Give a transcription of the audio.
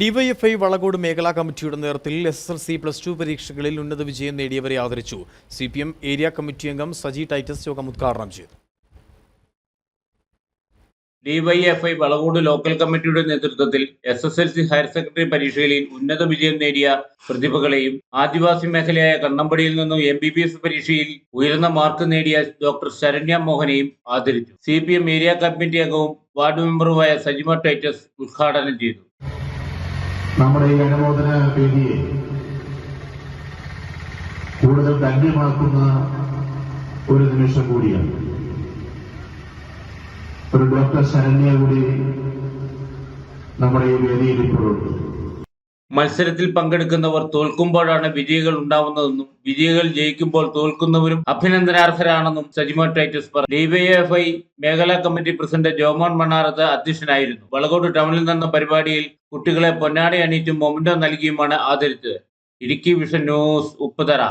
DYFI Valakode മേഖലാ കമ്മിറ്റിയുടെ നേതൃത്വത്തിൽ S S L C plus two പരീക്ഷകളിൽ ഉന്നത വിജയം നേടിയവരെ ആദരിച്ചു. C P M area committee അംഗം സജി ടൈറ്റസ് യോഗം ഉദ്ഘാടനം ചെയ്തു. ഡിവൈഎഫ്ഐ വളകോട് ലോക്കൽ കമ്മിറ്റിയുടെ നേതൃത്വത്തിൽ S S L C higher secondary പരീക്ഷകളിൽ ഉന്നത വിജയം നേടിയ പ്രതിഭകളെയും ആദിവാസി മേഖലയായ കണ്ണമ്പടിയിൽ നിന്നും എം ബി ബി എസ് പരീക്ഷയിൽ ഉയർന്ന മാർക്ക് നേടിയ ഡോക്ടർ ശരണ്യ മോഹനെയും ആദരിച്ചു. C P M area committee അംഗവും വാർഡ് മെമ്പറുമായ സജിമ ടൈറ്റസ് ഉദ്ഘാടനം ചെയ്തു. നമ്മുടെ ഈ അനുമോദന വേദിയെ കൂടുതൽ ധന്യമാക്കുന്ന ഒരു നിമിഷം കൂടിയാണ്. ഒരു ഡോക്ടർ ശരണ്യ കൂടി നമ്മുടെ ഈ വേദിയിൽ ഇപ്പോഴുണ്ട് മത്സരത്തിൽ പങ്കെടുക്കുന്നവർ തോൽക്കുമ്പോഴാണ് വിജയികൾ ഉണ്ടാവുന്നതെന്നും വിജയികൾ ജയിക്കുമ്പോൾ തോൽക്കുന്നവരും അഭിനന്ദനാർഹരാണെന്നും സജിമോ ടൈറ്റസ് പറഞ്ഞു ഡിവൈഎഫ്ഐ മേഖലാ കമ്മിറ്റി പ്രസിഡന്റ് ജോമോൻ മണ്ണാറത്ത് അധ്യക്ഷനായിരുന്നു. വളകോട് ടൗണിൽ നടന്ന പരിപാടിയിൽ കുട്ടികളെ പൊന്നാടി അണിയിച്ചും മൊമെന്റോ നൽകിയുമാണ് ആദരിച്ചത്. Idukki vision news Upputhara.